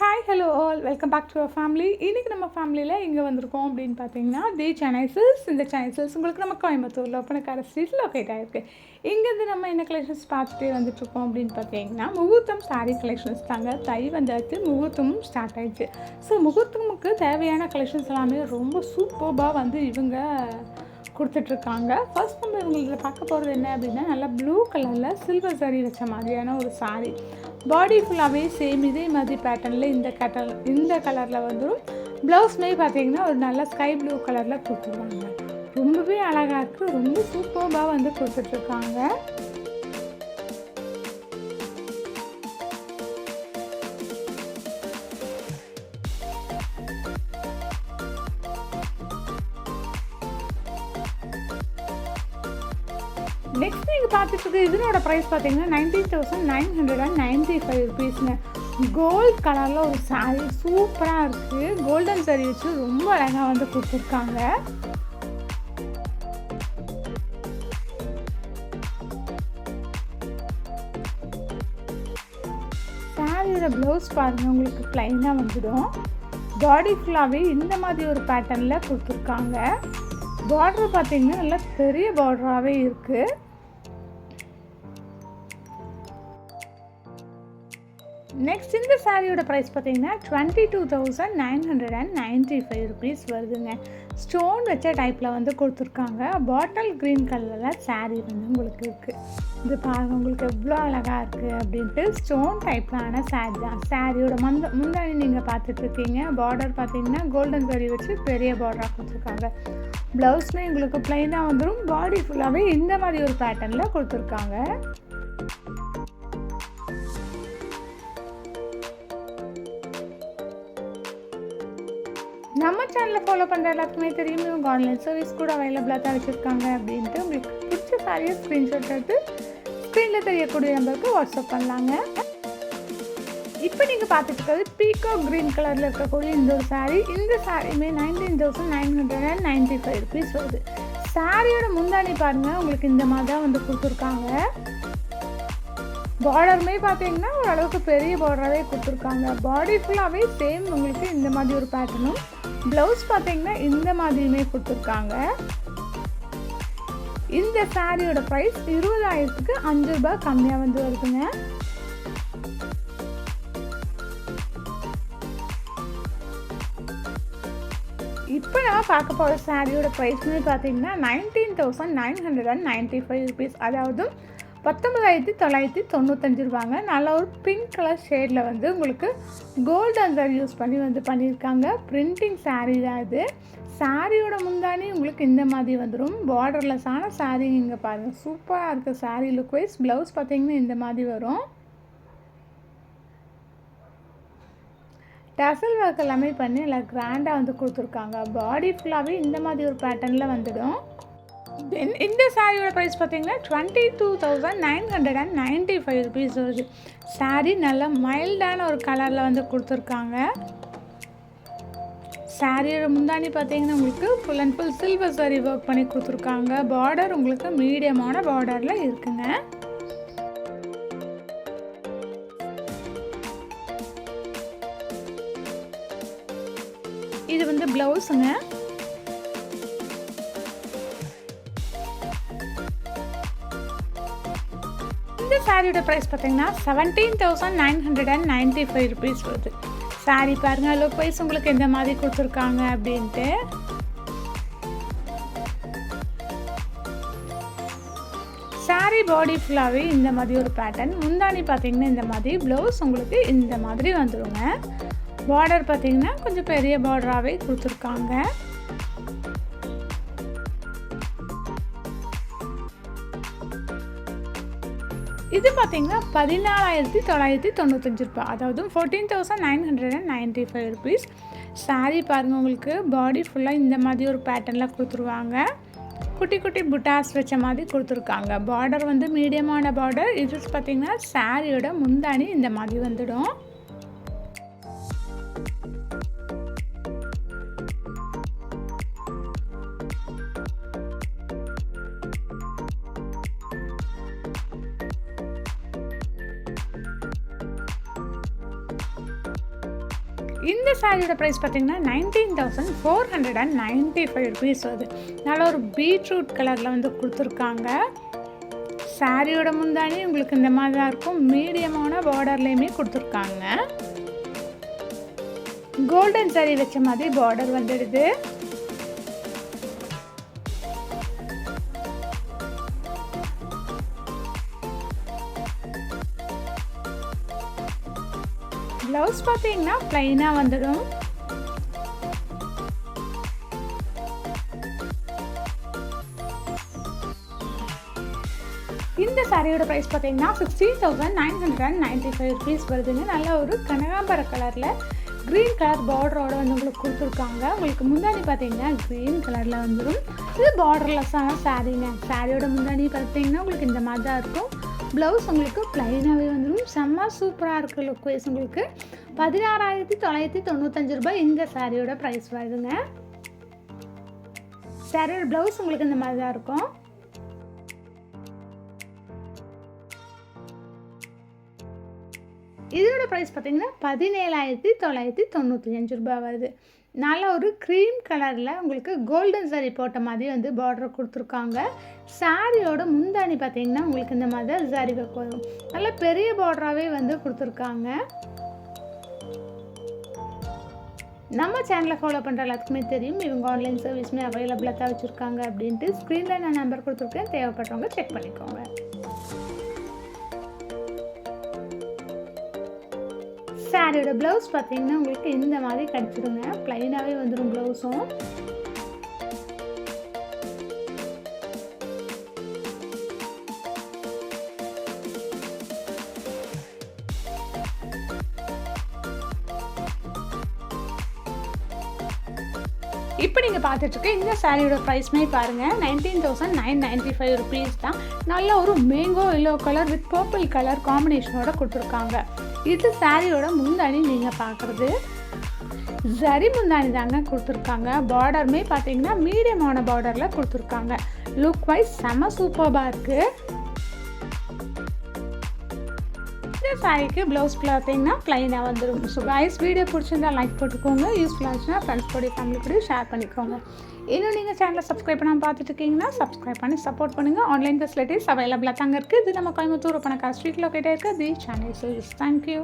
Hi hello all welcome back to our family இன்றைக்கி நம்ம ஃபேமிலியில் எங்கே வந்திருக்கோம் அப்படின்னு பார்த்தீங்கன்னா தி சென்னை சில்ஸ் இந்த சென்னை சில்ஸ் உங்களுக்கு நம்ம கோயம்புத்தூரில் ஒப்பனக்கார ஸ்ட்ரீட்டில் லொக்கேட் ஆகிருக்கு இங்கேருந்து நம்ம என்ன கலெக்ஷன்ஸ் பார்த்துட்டே வந்துட்டுருக்கோம் அப்படின்னு பார்த்தீங்கன்னா முகூர்த்தம் சாரீ கலெக்ஷன்ஸ் தாங்க. தை வந்தாச்சு முகூர்த்தமும் ஸ்டார்ட் ஆகிடுச்சு ஸோ முகூர்த்தமுக்கு தேவையான கலெக்ஷன்ஸ் எல்லாமே ரொம்ப சூப்பர்பாக வந்து இவங்க கொடுத்துட்ருக்காங்க ஃபர்ஸ்ட் நம்ம இவங்களுக்கு பார்க்க போகிறது என்ன அப்படின்னா நல்லா ப்ளூ கலரில் சில்வர் சாரி வச்ச மாதிரியான ஒரு சாரீ பாடி ஃபுல்லாகவே சேம் இதே மாதிரி பேட்டர்னில் இந்த கட்டல் இந்த கலரில் வந்துடும் ப்ளவுஸ்மே பார்த்தீங்கன்னா ஒரு நல்ல ஸ்கை ப்ளூ கலரில் கொடுத்துருவாங்க ரொம்பவே அழகாக இருக்குது ரொம்ப சூப்பர்பாக வந்து கொடுத்துட்ருக்காங்க நெக்ஸ்ட் நீங்கள் பார்த்துட்டு இதனோட ப்ரைஸ் பார்த்தீங்கன்னா nineteen thousand nine hundred and ninety five ருபீஸ்ங்க gold கலரில் ஒரு சாரீ சூப்பராக இருக்குது கோல்டன் சாரீ வச்சு ரொம்ப அழகாக வந்து கொடுத்துருக்காங்க. சாரியோட ப்ளவுஸ் பாருங்கள் உங்களுக்கு ப்ளைனாக வந்துடும். பாடி ஃபுல்லாகவே இந்த மாதிரி ஒரு பேட்டர்னில் கொடுத்துருக்காங்க. பார்டர் பார்த்தீங்கன்னா நல்லா பெரிய பார்டராகவே இருக்குது நெக்ஸ்ட் இந்த சாரியோட ப்ரைஸ் பார்த்தீங்கன்னா twenty two thousand nine hundred and ninety five rupees வருதுங்க. ஸ்டோன் வச்ச டைப்பில் வந்து கொடுத்துருக்காங்க. பாட்டில் க்ரீன் கலரில் சாரீ வந்து உங்களுக்கு இருக்குது இது பாருங்கள் உங்களுக்கு எவ்வளோ அழகாக இருக்குது அப்படின்ட்டு ஸ்டோன் டைப்லான saree தான். சாரியோட மந்த முந்தாணி நீங்கள் பார்த்துட்ருக்கீங்க. பார்டர் பார்த்தீங்கன்னா கோல்டன் கரி வச்சு பெரிய பார்டராக கொடுத்துருக்காங்க. ப்ளவுஸ்னால் எங்களுக்கு ப்ளைனாக வந்துடும் பாடி ஃபுல்லாகவே இந்த மாதிரி ஒரு பேட்டர்னில் கொடுத்துருக்காங்க. சேனலில் சேனலை ஃபாலோ பண்ணுற எல்லாருக்குமே தெரியும். இவங்க ஆன்லைன் சர்வீஸ் கூட அவைலபிளாக தான் வச்சுருக்காங்க அப்படின்ட்டு உங்களுக்கு பிடிச்ச சாரியை ஸ்க்ரீன்ஷாட் எடுத்து ஸ்க்ரீனில் தெரியக்கூடிய நம்பருக்கு வாட்ஸ்அப் பண்ணலாங்க. இப்போ நீங்கள் பார்த்துட்டு பீகோ க்ரீன் கலரில் இருக்கக்கூடிய இந்த ஒரு சாரீ இந்த சாரியுமே nineteen thousand nine hundred and ninety five rupees வருது. சாரியோட முந்தாணி பாருங்கள் உங்களுக்கு இந்த மாதிரி தான் வந்து கொடுத்துருக்காங்க. பார்டருமே பார்த்தீங்கன்னா ஓரளவுக்கு பெரிய பார்டராகவே கொடுத்துருக்காங்க. பாடி ஃபுல்லாகவே சேம் உங்களுக்கு இந்த மாதிரி ஒரு பேட்டர்னும் ப்ளவுஸ் பார்த்தீங்கன்னா இந்த மாதிரியுமே கொடுத்துருக்காங்க. இந்த சாரியோட ப்ரைஸ் இருபதாயிரத்துக்கு அஞ்சு ரூபாய் கம்மியாக வந்து வருதுங்க. இப்போ நம்ம பார்க்க போகிற சாரியோட ப்ரைஸ்னு பார்த்தீங்கன்னா nineteen thousand nine hundred and ninety five rupees அதாவது பத்தொன்பதாயிரத்தி தொள்ளாயிரத்தி தொண்ணூத்தஞ்சு ரூபாங்க. நல்ல ஒரு பிங்க் கலர் ஷேடில் வந்து உங்களுக்கு கோல்டு அந்தர் யூஸ் பண்ணி வந்து பண்ணியிருக்காங்க. பிரிண்டிங் சாரீ தான் இது. சாரியோட முந்தானி உங்களுக்கு இந்த மாதிரி வந்துடும் பார்டர்லெஸ்ஸான saree இங்கே பாருங்கள் சூப்பராக இருக்க saree லுக் வைஸ் ப்ளவுஸ் பார்த்தீங்கன்னா இந்த மாதிரி வரும். டசல் ஒர்க் எல்லாமே பண்ணி நல்லா கிராண்டாக வந்து கொடுத்துருக்காங்க. பாடி ஃபுல்லாகவே இந்த மாதிரி ஒரு பேட்டர்னில் வந்துடும். இந்த சாரியோட ப்ரைஸ் பார்த்தீங்கன்னா twenty two thousand nine hundred and ninety five rupees வருது. சாரீ நல்ல மைல்டான ஒரு கலரில் வந்து கொடுத்துருக்காங்க. சாரியோட முந்தாணி பார்த்தீங்கன்னா உங்களுக்கு full and full silver zari work பண்ணி கொடுத்துருக்காங்க. பார்டர் உங்களுக்கு மீடியமான பார்டரில் இருக்குங்க. இது வந்து ப்ளவுஸுங்க சாரியோட ப்ரைஸ் பார்த்தீங்கன்னா seventeen thousand nine hundred and ninety five rupees வருது. சாரி பாருங்கள் லுக் வைஸ் உங்களுக்கு எந்த மாதிரி கொடுத்துருக்காங்க அப்படின்ட்டு. சாரி பாடி ஃபுல்லாகவே இந்த மாதிரி ஒரு பேட்டர்ன் முந்தானி பார்த்தீங்கன்னா இந்த மாதிரி ப்ளவுஸ் உங்களுக்கு இந்த மாதிரி வந்துடுங்க பார்டர் பார்த்தீங்கன்னா கொஞ்சம் பெரிய பார்டராகவே கொடுத்துருக்காங்க. இது பார்த்தீங்கன்னா பதினாலாயிரத்தி தொள்ளாயிரத்தி தொண்ணூத்தஞ்சு ரூபாய். அதாவது fourteen thousand nine hundred and ninety five rupees saree பாருங்கள் உங்களுக்கு பாடி ஃபுல்லாக இந்த மாதிரி ஒரு பேட்டர்னில் கொடுத்துருவாங்க. குட்டி குட்டி புட்டாஸ் வச்ச மாதிரி கொடுத்துருக்காங்க. பார்டர் வந்து மீடியமான பார்டர் இது பார்த்தீங்கன்னா சாரியோட முந்தாணி இந்த மாதிரி வந்துடும். இந்த சாரியோட ப்ரைஸ் பார்த்தீங்கன்னா nineteen thousand four hundred and ninety five rupees வருது. நல்ல ஒரு பீட்ரூட் கலரில் வந்து கொடுத்துருக்காங்க. சாரியோட முந்தானி உங்களுக்கு இந்த மாதிரி தான் இருக்கும். மீடியமான பார்டர்லேயுமே கொடுத்துருக்காங்க. கோல்டன் சாரி வச்ச மாதிரி பார்டர் வந்துடுது. ப்ளவுஸ் பார்த்தீங்கன்னா ப்ளைனாக வந்துடும். இந்த சாரியோட ப்ரைஸ் பார்த்தீங்கன்னா sixteen thousand nine hundred and ninety five rupees வருதுங்க. நல்ல ஒரு கனகாம்பர கலரில் க்ரீன் கலர் பார்டரோட வந்து உங்களுக்கு கொடுத்துருக்காங்க. உங்களுக்கு முன்னாடி பார்த்தீங்கன்னா க்ரீன் கலரில் வந்துடும் இது பார்டர்லெஸ்ஸான சாரீங்க சாரியோட முன்னாடி பார்த்தீங்கன்னா உங்களுக்கு இந்த மாதிரி தான் இருக்கும். ப்ளவுஸ் உங்களுக்கு ப்ளைனாகவே வந்துடும் செம்ம சூப்பராக இருக்குது லுக் வைஸ் உங்களுக்கு பதினாறாயிரத்தி தொள்ளாயிரத்தி தொண்ணூத்தஞ்சு ரூபாய் இந்த சாரியோட ப்ரைஸ் வருதுங்க சாரியோட ப்ளவுஸ் உங்களுக்கு இந்த மாதிரி தான் இருக்கும். இதோட ப்ரைஸ் பார்த்தீங்கன்னா பதினேழாயிரத்தி தொள்ளாயிரத்தி தொண்ணூற்றி அஞ்சு ரூபாய் வருது. நல்ல ஒரு க்ரீம் கலரில் உங்களுக்கு கோல்டன் சாரி போட்ட மாதிரி வந்து பார்டர் கொடுத்துருக்காங்க. சாரியோட முந்தாணி பார்த்தீங்கன்னா உங்களுக்கு இந்த மாதிரி தான் சாரி வரும் நல்ல பெரிய பார்டராகவே வந்து கொடுத்துருக்காங்க. நம்ம சேனலை ஃபாலோ பண்ணுற எல்லாத்துக்குமே தெரியும். இவங்க ஆன்லைன் சர்வீஸுமே அவைலபிளாக தான் வச்சுருக்காங்க அப்படின்ட்டு. ஸ்க்ரீனில் நான் நம்பர் கொடுத்துருக்கேன். தேவைப்பட்டவங்க செக் பண்ணிக்கோங்க. சாரியோட ப்ளவுஸ் பார்த்தீங்கன்னா உங்களுக்கு இந்த மாதிரி கிடச்சிடுங்க ப்ளைனாகவே வந்துடும் ப்ளவுஸும் இப்போ நீங்கள் பார்த்துட்ருக்க இந்த சாரியோட ப்ரைஸ்மே பாருங்கள் nineteen thousand nine ninety five rupees தான். நல்ல ஒரு mango yellow colour with purple colour காம்பினேஷனோட கொடுத்துருக்காங்க. இது சாரியோட முந்தாணி நீங்கள் பார்க்குறது ஜரி முந்தாணி தாங்க கொடுத்துருக்காங்க. பார்டருமே பார்த்தீங்கன்னா மீடியமான பார்டரில் கொடுத்துருக்காங்க. லுக் வைஸ் செம சூப்பர்பாக இருக்குது இந்த சாரிக்கு ப்ளவுஸ் பார்த்தீங்கன்னா ப்ளைனாக வந்துடும் ஸோ கைஸ் வீடியோ பிடிச்சிருந்தா லைக் போட்டுக்கோங்க. யூஸ்ஃபுல்லாக இருந்துச்சுன்னா ஃப்ரெண்ட்ஸ் கூட ஃபேமிலி கூட ஷேர் பண்ணிக்கோங்க. இன்னும் நீங்கள் சேனலை சப்ஸ்கிரைப் பண்ணாமல் பார்த்துட்டு இருக்கீங்கன்னா சப்ஸ்கிரைப் பண்ணி சப்போர்ட் பண்ணுங்கள் ஆன்லைன் ஃபெசிலிட்டிஸ் அவைலபிளாக தாங்க இருக்குது இது நம்ம கோயம்புத்தூர் பணக்கா ஸ்ட்ரீட் லொக்கேட்டாக இருக்குது தி சேனல் சர்வீஸ் தேங்க்யூ